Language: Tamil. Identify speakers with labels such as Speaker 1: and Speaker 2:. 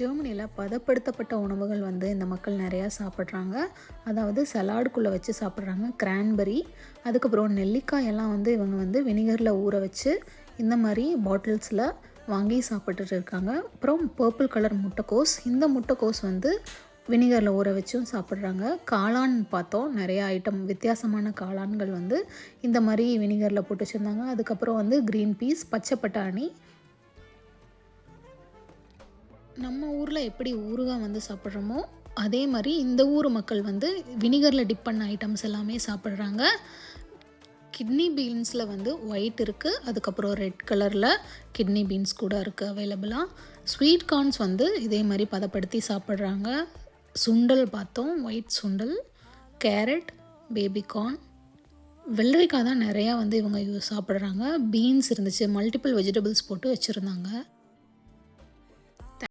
Speaker 1: ஜெர்மனியில் பதப்படுத்தப்பட்ட உணவுகள் வந்து இந்த மக்கள் நிறையா சாப்பிட்றாங்க. அதாவது சலாடுக்குள்ளே வச்சு சாப்பிட்றாங்க கிரான்பெரி அதுக்கப்புறம் நெல்லிக்காய் எல்லாம் வந்து இவங்க வந்து வினிகரில் ஊற வச்சு இந்த மாதிரி பாட்டில்ஸில் வாங்கி சாப்பிட்டுட்டு இருக்காங்க. அப்புறம் பர்பிள் கலர் முட்டைக்கோஸ். இந்த முட்டைக்கோஸ் வந்து வினிகரில் ஊற வச்சும் சாப்பிட்றாங்க. காளான் பார்த்தோம். நிறைய ஐட்டம் வித்தியாசமான காளான்கள் வந்து இந்த மாதிரி வினிகரில் போட்டு வச்சுருந்தாங்க. அதுக்கப்புறம் வந்து க்ரீன் பீஸ் பச்சை பட்டாணி நம்ம ஊரில் எப்படி ஊறுகாய் வந்து சாப்பிட்றோமோ அதே மாதிரி இந்த ஊர் மக்கள் வந்து வினிகரில் டிப் பண்ண ஐட்டம்ஸ் எல்லாமே சாப்பிட்றாங்க. கிட்னி பீன்ஸில் வந்து ஒயிட் இருக்குது அதுக்கப்புறம் ரெட் கலரில் கிட்னி பீன்ஸ் கூட இருக்குது அவைலபிளாக ஸ்வீட் கார்ன்ஸ் வந்து இதே மாதிரி பதப்படுத்தி சாப்பிட்றாங்க. சுண்டல் பார்த்தோம் ஒயிட் சுண்டல் கேரட் பேபிகார்ன் வெள்ளரிக்காய் தான் நிறையா வந்து இவங்க யூஸ் சாப்பிட்றாங்க. பீன்ஸ் இருந்துச்சு மல்டிபிள் வெஜிடபிள்ஸ் போட்டு வச்சுருந்தாங்க.